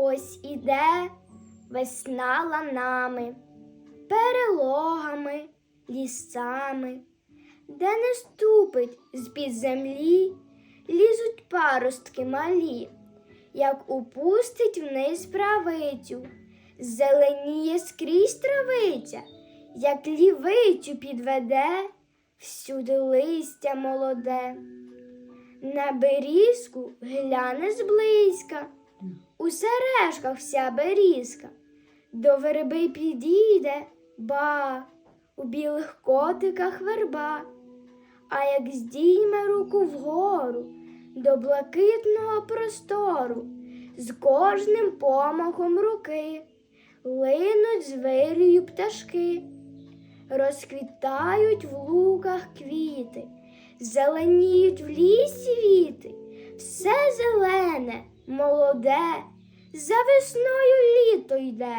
Ось іде весна ланами, перелогами, лісами, де не ступить з-під землі, лізуть паростки малі, як упустить вниз правицю, зеленіє скрізь травиця, як лівицю підведе, всюди листя молоде. На берізку гляне зблизька, у сережках вся берізка, до верби підійде ба, у білих котиках верба, а як здійме руку вгору до блакитного простору, з кожним помахом руки линуть з вирію пташки, розквітають в луках квіти, зеленіють в лісі віти, все зелене, молоде, за весною літо йде.